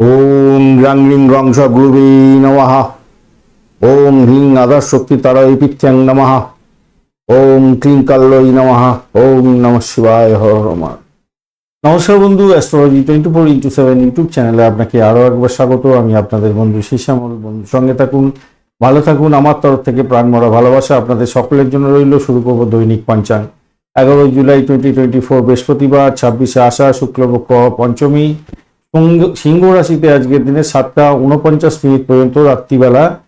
ওম গ্রাং রং স গুরুবে নমঃ। ওম হ্রিং আদার শক্তি তারাই পিথ্যাং নমঃ। ওম ক্লিং কাল্লই নমঃ। ওম নম শিবায় হর হর মা। নমস্কার বন্ধু, astrology twenty four into seven YouTube চ্যানেলে আপনাকে আরও একবার স্বাগত। আমি আপনাদের বন্ধু শীর্ষামল বন্ধুর সঙ্গে থাকুন, ভালো থাকুন। আমার তরফ থেকে প্রাণমরা ভালোবাসা আপনাদের সকলের জন্য রইল। শুরু করব দৈনিক পঞ্চাঙ্গ। এগারোই জুলাই টোয়েন্টি টোয়েন্টি ফোর বৃহস্পতিবার, ছাব্বিশে আষাঢ়, শুক্লপক্ষ, পঞ্চমী। সিংহ- রাশিতে আজকের দিনে সাতটা উনপঞ্চাশ মিনিট পর্যন্ত রাত্রিবেলা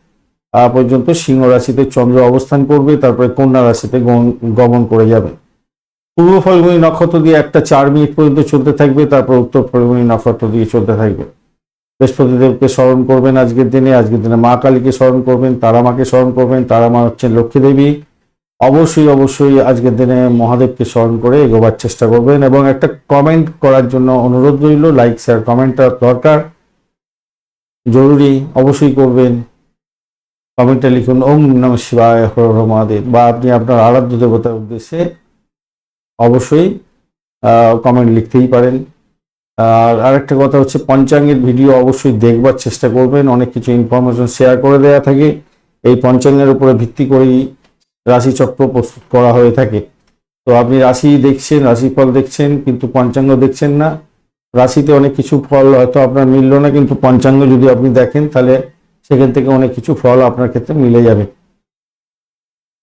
পর্যন্ত সিংহ রাশিতে চন্দ্র অবস্থান করবে, তারপরে কন্যা রাশিতে গমন- গমন করে যাবে। পূর্ব ফলগুনি নক্ষত্র দিয়ে একটা চার মিনিট পর্যন্ত চলতে থাকবে, তারপর উত্তর ফলগুনি নক্ষত্র দিয়ে চলতে থাকবে। বৃহস্পতিদেবকে স্মরণ করবেন আজকের দিনে আজকের দিনে মা কালীকে স্মরণ করবেন, তারা মাকে স্মরণ করবেন, তারা মা হচ্ছেন লক্ষ্মী দেবী। অবশ্যই অবশ্যই আজকের দিনে মহাদেবকে স্মরণ করে এগোবার চেষ্টা করবেন এবং একটা কমেন্ট করার জন্য অনুরোধ রইল লাইক শেয়ার কমেন্টটা দরকার। জরুরি, অবশ্যই করবেন। কমেন্টে লিখুন, ওম নম শিবায়, হর মহাদেব। বা আপনি আপনার আরাধ্য দেবতার উদ্দেশ্যে অবশ্যই কমেন্ট লিখতেই পারেন। আর আরেকটা কথা হচ্ছে, পঞ্চাঙ্গের ভিডিও অবশ্যই দেখবার চেষ্টা করবেন। অনেক কিছু ইনফরমেশন শেয়ার করে দেওয়া থাকে। এই পঞ্চাঙ্গের উপরে ভিত্তি করেই রাশিচক্র প্রস্তুত করা হয়ে থাকে। তো আপনি রাশি দেখছেন, রাশিফল দেখছেন, কিন্তু পঞ্চাঙ্গ দেখছেন না। রাশিতে অনেক কিছু ফল হয়তো আপনার মিললো না, কিন্তু পঞ্চাঙ্গ যদি আপনি দেখেন, তাহলে সেখান থেকে অনেক কিছু ফল আপনার ক্ষেত্রে মিলে যাবে।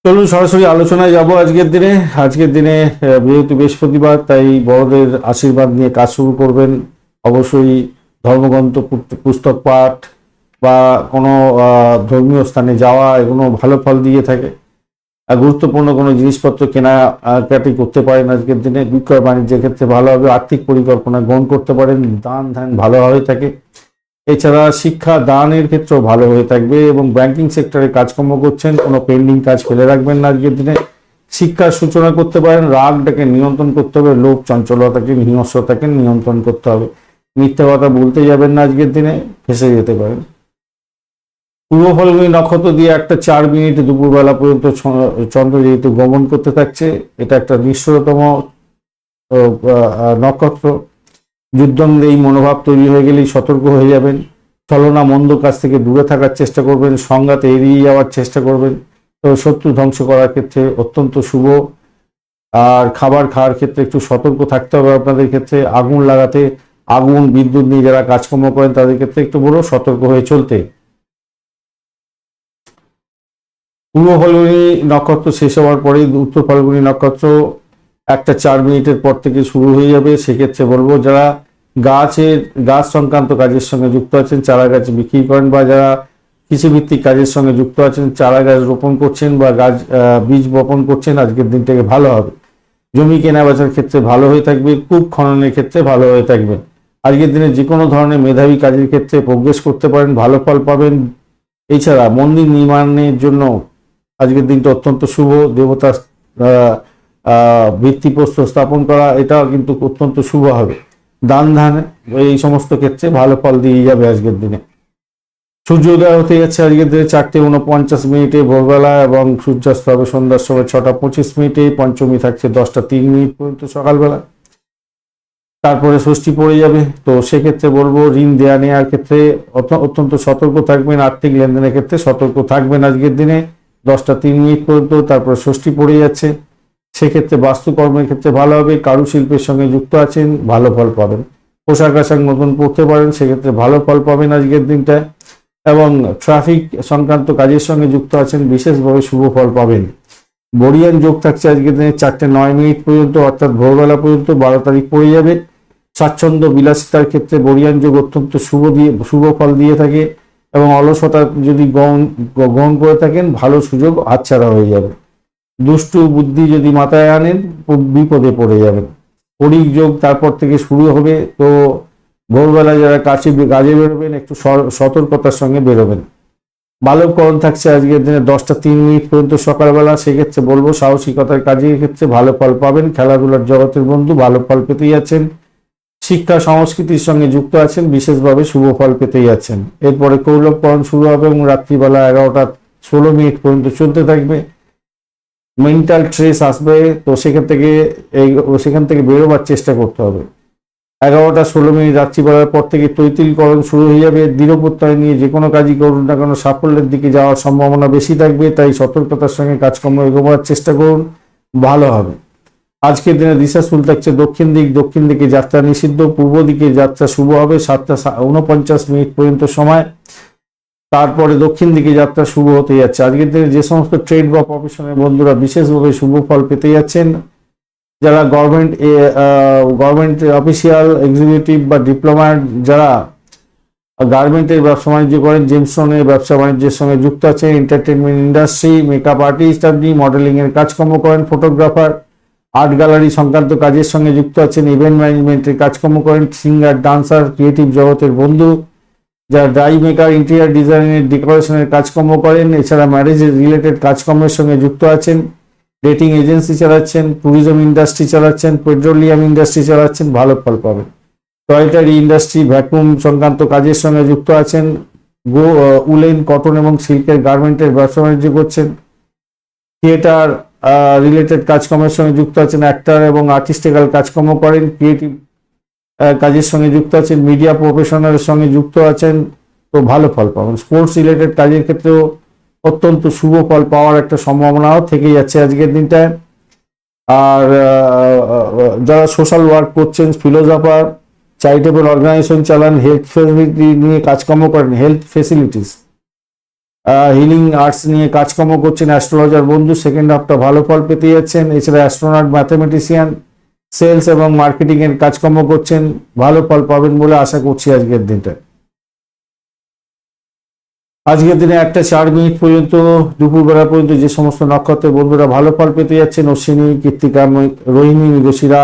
চলুন সরাসরি আলোচনায় যাব আজকের দিনে। আজকের দিনে যেহেতু বৃহস্পতিবার, তাই বড়দের আশীর্বাদ নিয়ে কাজ শুরু করবেন। অবশ্যই ধর্মগ্রন্থ পুস্তক পাঠ বা কোনো ধর্মীয় স্থানে যাওয়া, এগুলো ভালো ফল দিয়ে থাকে। গুরুত্বপূর্ণ কোনো জিনিসপত্র কেনা কাটি করতে পারেন আজকের দিনে। বিক্রয় বাণিজ্যের ক্ষেত্রে ভালোভাবে আর্থিক পরিকল্পনা গ্রহণ করতে পারেন, দান ধ্যান ভালো হয়ে থাকে। এছাড়া শিক্ষা দানের ক্ষেত্রেও ভালো হয়ে থাকবে এবং ব্যাংকিং সেক্টরে কাজকর্ম করছেন, কোনো পেন্ডিং কাজ ফেলে রাখবেন না আজকের দিনে। শিক্ষার সূচনা করতে পারেন, রাগটাকে নিয়ন্ত্রণ করতে হবে, লোভ চঞ্চলতাকে হিংস্রতাকে নিয়ন্ত্রণ করতে হবে। মিথ্যা কথা বলতে যাবেন না আজকের দিনে, ফেসে যেতে পারেন। পূর্ব ফলগুনি নক্ষত্র দিয়ে একটা চার মিনিট দুপুরবেলা পর্যন্ত চন্দ্র যেহেতু গমন করতে থাকছে, এটা একটা নিঃস্বতম নক্ষত্র। যুদ্ধঙ্গে এই মনোভাব তৈরি হয়ে গেলেই সতর্ক হয়ে যাবেন। ছলনা মন্দ কাছ থেকে দূরে থাকার চেষ্টা করবেন, সংঘাতে এড়িয়ে যাওয়ার চেষ্টা করবেন। তো শত্রু ধ্বংস করার ক্ষেত্রে অত্যন্ত শুভ। আর খাবার খাওয়ার ক্ষেত্রে একটু সতর্ক থাকতে হবে আপনাদের ক্ষেত্রে। আগুন লাগাতে আগুন, বিদ্যুৎ নিয়ে যারা কাজকর্ম করেন তাদের ক্ষেত্রে একটু বড় সতর্ক হয়ে চলতে। পূর্ব ফাল্গুনি নক্ষত্র শেষ হওয়ার পরে উত্তর ফাল্গুনি নক্ষত্র একটা চার মিনিটের পর থেকে শুরু হয়ে যাবে। সেক্ষেত্রে বলব যারা গাছের, গাছ সংক্রান্ত কাজের সঙ্গে যুক্ত আছেন, চারা গাছ বিক্রি করেন বা যারা কৃষিভিত্তিক কাজের সঙ্গে যুক্ত আছেন, চারা গাছ রোপণ করছেন বা গাছ বীজ বপন করছেন, আজকের দিনটাকে ভালো হবে। জমি কেনা বেচার ক্ষেত্রে ভালো হয়ে থাকবে, কূপ খননের ক্ষেত্রে ভালো হয়ে থাকবে। আজকের দিনে যে কোনো ধরনের মেধাবী কাজের ক্ষেত্রে প্রোগ্রেস করতে পারেন, ভালো ফল পাবেন। এছাড়া মন্দির নির্মাণের জন্য আজকের দিনটা অত্যন্ত শুভ। দেবতা ভিত্তিপ্রস্তর স্থাপন করা এটা কিন্তু অত্যন্ত শুভ হবে। দান ধান, এই সমস্ত ক্ষেত্রে ভালো ফল দিয়ে যাবে আজকের দিনে। সূর্যোদয় হতে যাচ্ছে আজকের দিনে চারটে উনপঞ্চাশ মিনিটে ভোরবেলা এবং সূর্যাস্ত হবে সন্ধ্যার সময় ছটা পঁচিশ মিনিটে। পঞ্চমী থাকছে দশটা তিন মিনিট পর্যন্ত সকালবেলা। তারপরে ষষ্ঠী পড়ে যাবে। তো সেক্ষেত্রে বলব, ঋণ দেয়া নেওয়ার ক্ষেত্রে অত- অত্যন্ত সতর্ক থাকবেন। আর্থিক লেনদেনের ক্ষেত্রে সতর্ক থাকবেন আজকের দিনে। দশটা তিন মিনিট পর্যন্ত তারপরে ষষ্ঠী পড়ে যাচ্ছে। সেক্ষেত্রে বাস্তুকর্মের ক্ষেত্রে ভালো হবে, কারুশিল্পের সঙ্গে যুক্ত আছেন, ভালো ফল পাবেন। পোশাক আশাক নতুন পড়তে পারেন, সেক্ষেত্রে ভালো ফল পাবেন আজকের দিনটা এবং ট্রাফিক সংক্রান্ত কাজের সঙ্গে যুক্ত আছেন, বিশেষভাবে শুভ ফল পাবেন। বরিয়ান যোগ থাকছে আজকের দিনে চারটে নয় মিনিট পর্যন্ত, অর্থাৎ ভোরবেলা পর্যন্ত বারো তারিখ পড়ে যাবে। স্বাচ্ছন্দ্য বিলাসিতার ক্ষেত্রে বরিয়ান যোগ অত্যন্ত শুভ দিয়ে, শুভ ফল দিয়ে থাকে। এবং অলসতা যদি গ্রহণ গ্রহণ করে থাকেন, ভালো সুযোগ হাতছাড়া হয়ে যাবে। দুষ্টু বুদ্ধি যদি মাথায় আনেন বিপদে পড়ে যাবেন। পরিক যোগ তারপর থেকে শুরু হবে, তো ভোরবেলা যারা কাছে, কাজে বেরোবেন, একটু সতর্কতার সঙ্গে বেরোবেন। বালককরণ থাকছে আজকের দিনে দশটা তিন মিনিট পর্যন্ত সকালবেলা, সেক্ষেত্রে বলব সাহসিকতার কাজের ক্ষেত্রে ভালো ফল পাবেন। খেলাধুলার জগতের বন্ধু, ভালো ফল পেতেই যাচ্ছেন। শিক্ষা সংস্কৃতির সঙ্গে যুক্ত আছেন, বিশেষভাবে শুভ ফল পেতেই যাচ্ছেন এরপরে কৌলভকরণ শুরু হবে এবং রাত্রিবেলা এগারোটা ষোলো মিনিট পর্যন্ত চলতে থাকবে। মেন্টাল স্ট্রেস আসবে, তো সেখান থেকে এই, সেখান থেকে বেরোবার চেষ্টা করতে হবে। এগারোটা ষোলো মিনিট রাত্রিবেলার পর থেকে তৈতিলকরণ শুরু হয়ে যাবে। দৃঢ় প্রত্যয় নিয়ে যে কোনো কাজই করুন না কেন, সাফল্যের দিকে যাওয়ার সম্ভাবনা বেশি থাকবে, তাই সতর্কতার সঙ্গে কাজকর্ম এগোবার চেষ্টা করুন, ভালো হবে। আজকের দিনে দিশা শুল থাকছে দক্ষিণ দিক, দক্ষিণ দিকে যাত্রা নিষিদ্ধ, পূর্ব দিকে যাত্রা শুভ হবে সাতটা উনপঞ্চাশ মিনিট পর্যন্ত সময়। তারপরে দক্ষিণ দিকে যাত্রা শুভ হতে যাচ্ছে। আজকের দিনে যে সমস্ত ট্রেড বা প্রফেশনের বন্ধুরা বিশেষভাবে শুভ ফল পেতে যাচ্ছেন, যারা গভর্নমেন্ট গভর্নমেন্ট অফিসিয়াল এক্সিকিউটিভ বা ডিপ্লোম্যাট যারা গার্মেন্টের ব্যবসা বাণিজ্য করেন জেমসনের ব্যবসা বাণিজ্যের সঙ্গে যুক্ত আছেন এন্টারটেনমেন্ট ইন্ডাস্ট্রি মেকআপ আর্টিস্ট আপনি মডেলিং এর কাজকর্ম করেন ফটোগ্রাফার আর্ট গ্যালারি সংক্রান্ত কাজের সঙ্গে যুক্ত আছেন ইভেন্ট ম্যানেজমেন্টের কাজকর্ম করেন সিঙ্গার ডান্সার ক্রিয়েটিভ জগতের বন্ধু, যারা ড্রাই মেকার ইন্টেরিয়ার ডিজাইনের ডেকোরেশনের কাজকর্ম করেন। এছাড়া ম্যারেজ রিলেটেড কাজকর্মের সঙ্গে যুক্ত আছেন ডেটিং এজেন্সি চালাচ্ছেন ট্যুরিজম ইন্ডাস্ট্রি চালাচ্ছেন পেট্রোলিয়াম ইন্ডাস্ট্রি চালাচ্ছেন, ভালো ফল পাবেন। টয়টারি ইন্ডাস্ট্রি ভ্যাকুম সংক্রান্ত কাজের সঙ্গে যুক্ত আছেন, গো উলেন কটন এবং সিল্কের গার্মেন্টের ব্যবসা বাণিজ্য করছেন। থিয়েটার রিলেটেড কাজকর্মের সঙ্গে যুক্ত আছেন অ্যাক্টর এবং আর্টিস্টিক্যাল কাজকর্ম করেন ক্রিয়েটিভ কাজের সঙ্গে যুক্ত আছেন মিডিয়া প্রফেশনালের সঙ্গে যুক্ত আছেন, তো ভালো ফল পাবেন। স্পোর্টস রিলেটেড কাজের ক্ষেত্রেও অত্যন্ত শুভ ফল পাওয়ার একটা সম্ভাবনাও থেকে যাচ্ছে আজকের দিনটায় আর যারা সোশ্যাল ওয়ার্ক করছেন ফিলোজফার চ্যারিটেবল অর্গানাইজেশন চালান হেলথ ফেসিলিটি নিয়ে কাজকর্ম করেন হেলথ ফেসিলিটিস হিলিং আর্টস নিয়ে কাজকর্ম করছেন অ্যাস্ট্রোলজার বন্ধু সেকেন্ড হাফটা ভালো ফল পেতে যাচ্ছেন। এছাড়া অ্যাস্ট্রোনট ম্যাথামেটিশিয়ান সেলস এবং মার্কেটিং এর কাজকর্ম করছেন। ভালো ফল পাবেন বলে আশা করছি আজকের দিনটা। আজকের দিনে একটা চার মিনিট পর্যন্ত দুপুরবেলা পর্যন্ত যে সমস্ত নক্ষত্রের বন্ধুরা ভালো ফল পেতে যাচ্ছেন, অশ্বিনী, কৃত্তিকা রোহিণী, মৃগশিরা,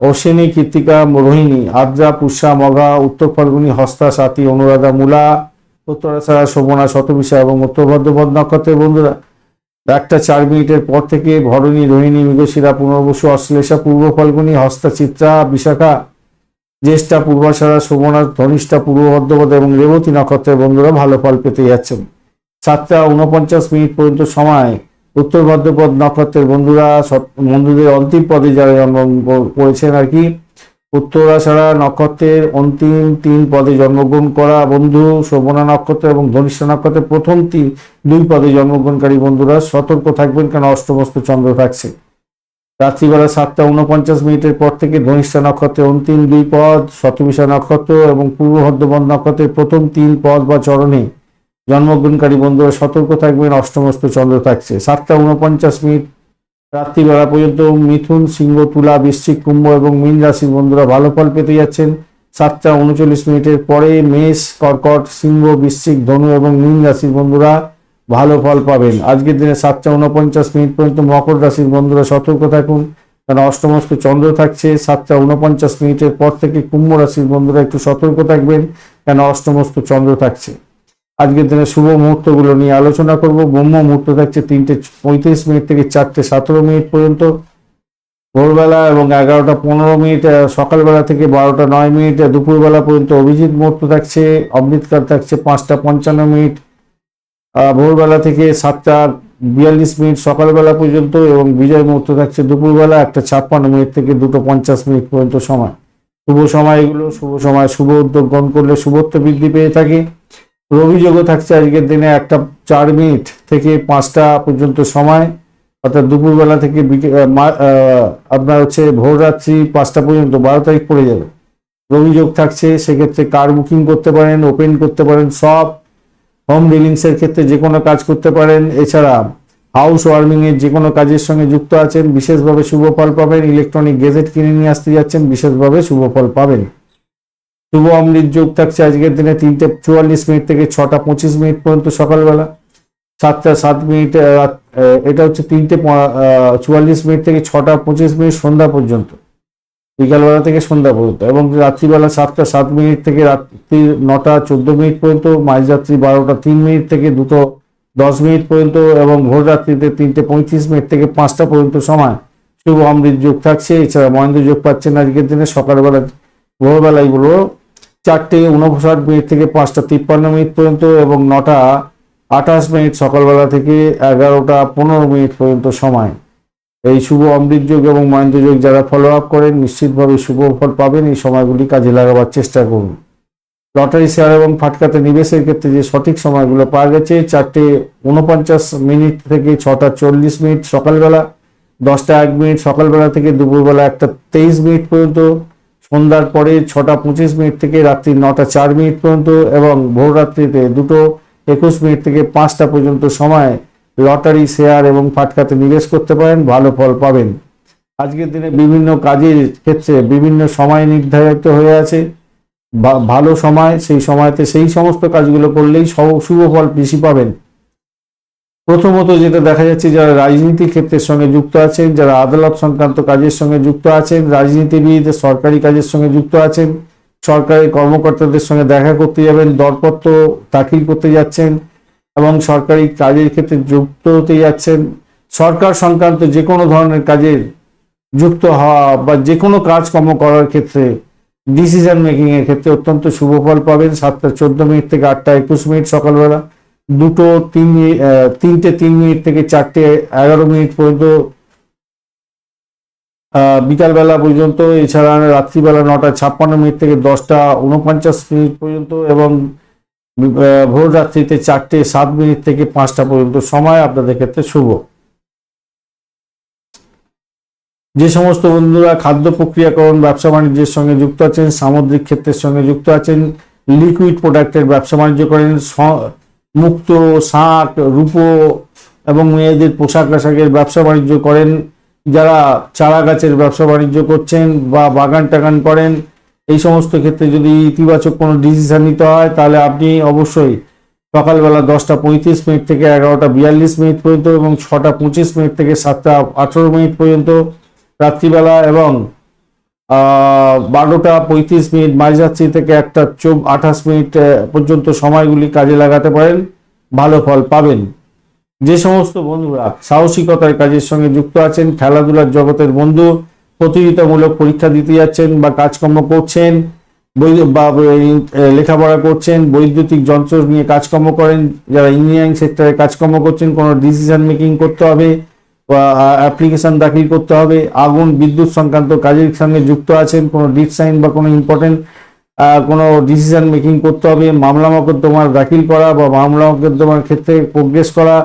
অশ্বিনী, কৃত্তিকা, রোহিণী, আদ্রা, পুষা মঘা উত্তর ফাল্গুনী, হস্তা, সাথী, অনুরাধা, মূলা উত্তরাছাড়া শোভনা শতবিশা এবং উত্তর ভদ্রপদ নক্ষত্রের বন্ধুরা, একটা চার মিনিটের পর থেকে ভরণী, রোহিণী, মৃগশিরা, পুনর্বসু, অশ্লেষা, পূর্ব ফাল্গুনী হস্তা চিত্রা বিশাখা, জ্যেষ্ঠা পূর্বাষাঢ়া শোভনা ধনিষ্ঠা, পূর্ব ভদ্রপদ এবং রেবতী নক্ষত্রের বন্ধুরা ভালো ফল পেতে যাচ্ছেন। সাতটা উনপঞ্চাশ মিনিট পর্যন্ত সময় উত্তর ভদ্রপদ নক্ষত্রের বন্ধুরা বন্ধুদের অন্তিম পদে যারা কর- করেছেন আর কি উত্তরাষাঢ়া নক্ষত্রের অন্তিম তিন পদে জন্মগ্রহণ করা বন্ধু শোভনা নক্ষত্র এবং ধনিষ্ঠা নক্ষত্রের প্রথম তিন, দুই পদে জন্মগ্রহণকারী বন্ধুরা সতর্ক থাকবেন কেন অষ্টমস্ত চন্দ্র থাকছে। রাত্রিবেলা সাতটা উনপঞ্চাশ মিনিটের পর থেকে ধনিষ্ঠা নক্ষত্রের অন্তিম দুই পদ, শতবিশা নক্ষত্র এবং পূর্ব ভদ্রপদ নক্ষত্রের প্রথম তিন পদ বা চরণে জন্মগ্রহণকারী বন্ধুরা সতর্ক থাকবেন, অষ্টমস্ত চন্দ্র থাকছে। সাতটা উনপঞ্চাশ মিনিট রাত্রিবেলা পর্যন্ত মিথুন, সিংহ, তুলা, বৃশ্চিক কুম্ভ এবং মীন রাশির বন্ধুরা ভালো ফল পেতে যাচ্ছেন। সাতটা উনচল্লিশ মিনিটের পরে মেষ, কর্কট, সিংহ, বৃশ্চিক, ধনু এবং মীন রাশির বন্ধুরা ভালো ফল পাবেন। আজকের দিনে সাতটা উনপঞ্চাশ মিনিট পর্যন্ত মকর রাশির বন্ধুরা সতর্ক থাকুন। কারণ অষ্টমস্ত চন্দ্র থাকছে, সাতটা উনপঞ্চাশ মিনিটের পর থেকে কুম্ভ রাশির বন্ধুরা একটু সতর্ক থাকবেন। কেন অষ্টমস্ত চন্দ্র থাকছে? আজকের দিনে শুভ মুহূর্তগুলো নিয়ে আলোচনা করব। ব্রহ্ম মুহূর্ত থাকছে তিনটে পঁয়ত্রিশ মিনিট থেকে চারটে সতেরো মিনিট পর্যন্ত। ভোরবেলা এবং এগারোটা পনেরো মিনিট সকালবেলা থেকে বারোটা নয় মিনিট দুপুরবেলা পর্যন্ত অভিজিৎ মুহূর্ত থাকছে অমৃতকার থাকছে পাঁচটা পঞ্চান্ন মিনিট। ভোরবেলা থেকে সাতটা বিয়াল্লিশ মিনিট সকালবেলা পর্যন্ত এবং বিজয় মুহূর্ত থাকছে দুপুরবেলা একটা ছাপ্পান্ন মিনিট থেকে দুটো পঞ্চাশ মিনিট পর্যন্ত সময়। শুভ সময় এগুলো, শুভ সময়, শুভ উদ্যোগ গ্রহণ করলে শুভত্ব বৃদ্ধি পেয়ে থাকে। রবিযোগও থাকছে আজকের দিনে একটা চার মিনিট থেকে পাঁচটা পর্যন্ত সময়, অর্থাৎ দুপুরবেলা থেকে আপনার হচ্ছে ভোররাত্রি পাঁচটা পর্যন্ত, বারো তারিখ পড়ে যাবে। রবিযোগ থাকছে, সেক্ষেত্রে কার বুকিং করতে পারেন, ওপেন করতে পারেন, সব হোম ডিলিংসের ক্ষেত্রে যে কোনো কাজ করতে পারেন। এছাড়া হাউস ওয়ার্মিংয়ের যে কোনো কাজের সঙ্গে যুক্ত আছেন, বিশেষভাবে শুভ ফল পাবেন, ইলেকট্রনিক গেজেট কিনে নিয়ে আসতে যাচ্ছেন, বিশেষভাবে শুভ ফল পাবেন। শুভ অমৃত যোগ থাকছে আজকের দিনে তিনটে চুয়াল্লিশ মিনিট থেকে ছটা পঁচিশ মিনিট পর্যন্ত সকালবেলা। সাতটা সাত মিনিট এটা হচ্ছে তিনটে চুয়াল্লিশ মিনিট থেকে ছটা পঁচিশ মিনিট সন্ধ্যা পর্যন্ত। বিকালবেলা থেকে সন্ধ্যা পর্যন্ত এবং রাত্রিবেলা সাতটা সাত মিনিট থেকে রাত্রি নটা চোদ্দ মিনিট পর্যন্ত, মাঝরাত্রি বারোটা তিন মিনিট থেকে দুটো দশ মিনিট পর্যন্ত এবং ভোর রাত্রিতে তিনটে পঁয়ত্রিশ মিনিট থেকে পাঁচটা পর্যন্ত সময় শুভ অমৃত যোগ থাকছে। এছাড়া মহেন্দ্র যোগ পাচ্ছেন আজকের দিনে সকালবেলা। ভোরবেলায় বলো চারটে উনষাট মিনিট থেকে পাঁচটা তিপ্পান্ন মিনিট পর্যন্ত এবং নটা আঠাশ মিনিট সকালবেলা থেকে এগারোটা পনেরো মিনিট পর্যন্ত সময়। এই শুভ অমৃত যোগ এবং মহেন্দ্র যোগ যারা ফলো আপ করেন, নিশ্চিতভাবে শুভ ফল পাবেন। এই সময়গুলি কাজে লাগাবার চেষ্টা করুন। লটারি শেয়ার এবং ফাটকাতে নিবেশের ক্ষেত্রে যে সঠিক সময়গুলো পাওয়া গেছে, চারটে উনপঞ্চাশ মিনিট থেকে ছটা চল্লিশ মিনিট সকালবেলা, দশটা এক মিনিট সকালবেলা থেকে দুপুরবেলা একটা তেইশ মিনিট পর্যন্ত সন্ধ্যার পরে ছটা পঁচিশ মিনিট থেকে রাত্রি নটা চার মিনিট পর্যন্ত এবং ভোররাত্রিতে দুটো একুশ মিনিট থেকে পাঁচটা পর্যন্ত সময় লটারি, শেয়ার এবং ফাটকাতে নিবেশ করতে পারেন, ভালো ফল পাবেন। আজকের দিনে বিভিন্ন কাজের ক্ষেত্রে বিভিন্ন সময় নির্ধারিত হয়ে আছে। ভালো সময়, সেই সময়তে সেই সমস্ত কাজগুলো করলেই শুভ ফল বেশি পাবেন। প্রথমত যেটা দেখা যাচ্ছে, যারা রাজনীতি ক্ষেত্রের সঙ্গে যুক্ত আছেন, যারা আদালত সংক্রান্ত কাজের সঙ্গে যুক্ত আছেন রাজনীতিবিদ সরকারি কাজের সঙ্গে যুক্ত আছেন সরকারি কর্মকর্তাদের সঙ্গে দেখা করতে যাবেন, দরপত্র দাখিল করতে যাচ্ছেন, এবং সরকারি কাজের ক্ষেত্রে যুক্ত হতে যাচ্ছেন। সরকার সংক্রান্ত যে কোনো ধরনের কাজের যুক্ত হওয়া বা যে কোনো কাজকর্ম করার ক্ষেত্রে ডিসিশন মেকিংয়ের ক্ষেত্রে অত্যন্ত শুভ ফল পাবেন। সাতটা চোদ্দ মিনিট থেকে আটটা একুশ মিনিট সকালবেলা। দুটো তিন তিনটে তিন মিনিট থেকে চারটে এগারো মিনিট পর্যন্ত বিকালবেলা পর্যন্ত, এছাড়া রাত্রিবেলা নটা ছাপ্পান্ন মিনিট থেকে দশটা উনপঞ্চাশ মিনিট পর্যন্ত এবং ভোর রাত্রিতে চারটে সাত মিনিট থেকে পাঁচটা পর্যন্ত। সময় আপনাদের ক্ষেত্রে শুভ। যে সমস্ত বন্ধুরা খাদ্য প্রক্রিয়াকরণ, ব্যবসা বাণিজ্যের সঙ্গে যুক্ত আছেন, সামুদ্রিক ক্ষেত্রের সঙ্গে যুক্ত আছেন লিকুইড প্রোডাক্টের ব্যবসা বাণিজ্য করেন মুক্ত শাক রূপো এবং মেয়েদের পোশাক আশাকের ব্যবসা বাণিজ্য করেন, যারা চারা গাছের ব্যবসা বাণিজ্য করছেন বা বাগান টাগান করেন, এই সমস্ত ক্ষেত্রে যদি ইতিবাচক কোনো ডিসিশন নিতে হয়, তাহলে আপনি অবশ্যই সকালবেলা দশটা পঁয়ত্রিশ মিনিট থেকে এগারোটা বিয়াল্লিশ মিনিট পর্যন্ত এবং ছটা পঁচিশ মিনিট থেকে সাতটা আঠেরো মিনিট পর্যন্ত রাত্রিবেলা এবং বারোটা পঁয়ত্রিশ মিনিট মাঝরাত্রি থেকে একটা চোখ আঠাশ মিনিট পর্যন্ত সময়গুলি কাজে লাগাতে পারেন। ভালো ফল পাবেন। যে সমস্ত বন্ধুরা সাহসিকতার কাজের সঙ্গে যুক্ত আছেন, খেলাধুলার জগতের বন্ধু, প্রতিযোগিতামূলক পরীক্ষা দিতে যাচ্ছেন বা কাজকর্ম করছেন, বৈ- লেখাপড়া করছেন, বৈদ্যুতিক যন্ত্র নিয়ে কাজকর্ম করেন, যারা ইঞ্জিনিয়ারিং সেক্টরে কাজকর্ম করছেন, কোনো ডিসিশন মেকিং করতে হবে। অ্যাপ্লিকেশন দাখিল করতে হবে। আগুন, বিদ্যুৎ সংক্রান্ত কাজের সঙ্গে যুক্ত আছেন, কোনো ডিট সাইন বা কোনো ইম্পর্টেন্ট কোনো ডিসিশন মেকিং করতে হবে। মামলা মোকদ্দমার দাখিল করা বা মামলা মোকদ্দমার ক্ষেত্রে প্রোগ্রেস করা,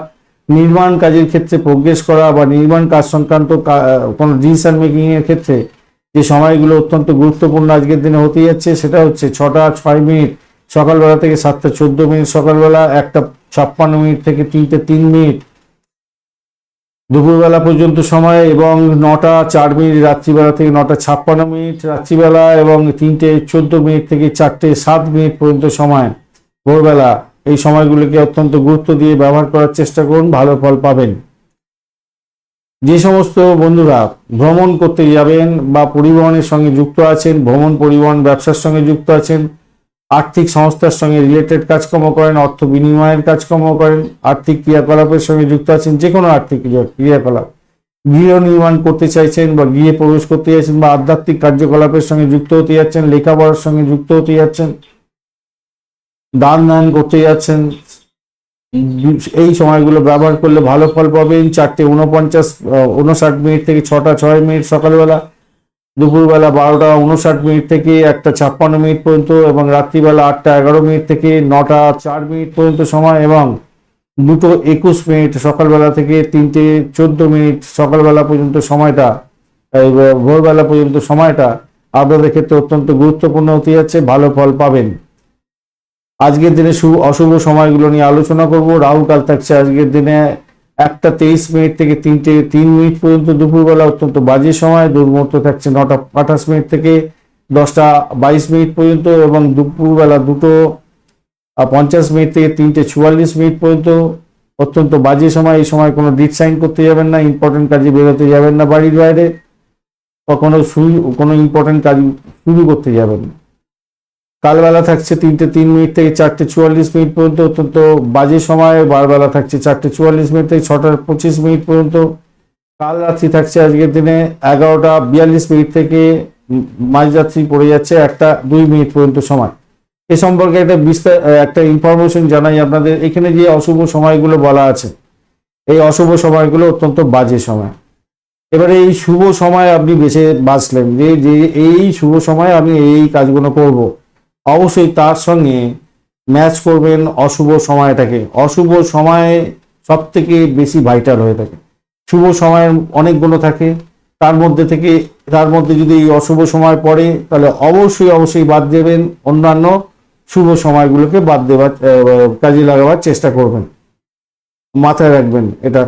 নির্মাণ কাজের ক্ষেত্রে প্রোগ্রেস করা বা নির্মাণ কাজ সংক্রান্ত কোনো ডিসিশন মেকিংয়ের ক্ষেত্রে যে সময়গুলো অত্যন্ত গুরুত্বপূর্ণ আজকের দিনে হতে যাচ্ছে, সেটা হচ্ছে ছটা ছয় মিনিট সকালবেলা থেকে সাতটা চোদ্দ মিনিট সকালবেলা একটা ছাপ্পান্ন মিনিট থেকে তিনটে তিন মিনিট দুপুরবেলা পর্যন্ত সময় এবং নটা চার মিনিট রাত্রিবেলা থেকে নটা ছাপ্পান্ন মিনিট রাত্রিবেলা এবং তিনটে চোদ্দ মিনিট থেকে চারটে সাত মিনিট পর্যন্ত সময়। ভোরবেলা এই সময়গুলোকে অত্যন্ত গুরুত্ব দিয়ে ব্যবহার করার চেষ্টা করুন, ভালো ফল পাবেন। যে সমস্ত বন্ধুরা ভ্রমণ করতে যাবেন বা পরিবহনের সঙ্গে যুক্ত আছেন, ভ্রমণ, পরিবহন, ব্যবসার সঙ্গে যুক্ত আছেন আর্থিক সংস্থার সঙ্গে রিলেটেড কাজকর্ম করেন, অর্থ বিনিময়ের কাজকর্ম করেন, আর্থিক ক্রিয়াকলাপের সঙ্গে যুক্ত আছেন যে কোনো আর্থিক ক্রিয়া- ক্রিয়াকলাপ। গৃহ নির্মাণ করতে চাইছেন বা গৃহে প্রবেশ করতে চাইছেন বা আধ্যাত্মিক কার্যকলাপের সঙ্গে যুক্ত হতে যাচ্ছেন, লেখাপড়ার সঙ্গে যুক্ত হতে যাচ্ছেন, দান দান করতে যাচ্ছেন, এই সময়গুলো ব্যবহার করলে ভালো ফল পাবেন। চারটে উনপঞ্চাশ উনষাট মিনিট থেকে ছটা, ছয় মিনিট সকালবেলা। দুপুরবেলা বারোটা উনষাট মিনিট থেকে একটা ছাপ্পান্ন মিনিট পর্যন্ত এবং রাত্রিবেলা আটটা এগারো মিনিট থেকে নটা চার মিনিট পর্যন্ত সময় এবং দুটো একুশ মিনিট সকালবেলা থেকে তিনটে চোদ্দ মিনিট সকালবেলা পর্যন্ত সময়টা ভোরবেলা পর্যন্ত সময়টা আপনাদের ক্ষেত্রে অত্যন্ত গুরুত্বপূর্ণ হতে যাচ্ছে। ভালো ফল পাবেন। আজকের দিনে শুভ, অশুভ সময়গুলো নিয়ে আলোচনা করব। রাহু কাল থাকছে আজকের দিনে। একটা তেইশ মিনিট থেকে তিনটে, তিন মিনিট পর্যন্ত দুপুরবেলা অত্যন্ত বাজে সময়। দুর্মুহূর্ত থাকছে নটা আঠাশ মিনিট থেকে দশটা বাইশ মিনিট পর্যন্ত এবং দুপুরবেলা দুটো পঞ্চাশ মিনিট থেকে তিনটে চুয়াল্লিশ মিনিট পর্যন্ত অত্যন্ত বাজে সময়। এই সময় কোনো ডিট সাইন করতে যাবেন না ইম্পর্টেন্ট কাজে বেরোতে যাবেন না বাড়ির বাইরে। বা কোনো শুরু, কোনো ইম্পর্টেন্ট কাজ শুরু করতে যাবেন না। কালবেলা থাকছে তিনটে তিন মিনিট থেকে চারটে চুয়াল্লিশ মিনিট পর্যন্ত, অত্যন্ত বাজে সময় বারবেলা থাকছে চারটে চুয়াল্লিশ মিনিট থেকে ছটার পঁচিশ মিনিট পর্যন্ত। কাল রাত্রি থাকছে আজকের দিনে এগারোটা বিয়াল্লিশ মিনিট থেকে মাঝরাত্রি পড়ে যাচ্ছে একটা দুই মিনিট পর্যন্ত সময়। এ সম্পর্কে একটা বিস্তার একটা ইনফরমেশন জানাই আপনাদের। এখানে যে অশুভ সময়গুলো বলা আছে, এই অশুভ সময়গুলো অত্যন্ত বাজে সময়। এবারে এই শুভ সময় আপনি বেছে বাঁচলেন যে এই শুভ সময় আমি এই কাজগুলো করব। অবশ্যই তার সঙ্গে ম্যাচ করবেন অশুভ সময়টাকে। অশুভ সময়ে সব থেকে বেশি ভাইটাল হয়ে থাকে। শুভ সময় অনেকগুলো থাকে। তার মধ্যে থেকে, তার মধ্যে যদি এই অশুভ সময় পড়ে, তাহলে অবশ্যই অবশ্যই বাদ দেবেন অন্যান্য শুভ সময়গুলোকে বাদ দেওয়ার কাজে লাগাবার চেষ্টা করবেন। মাথায় রাখবেন এটা।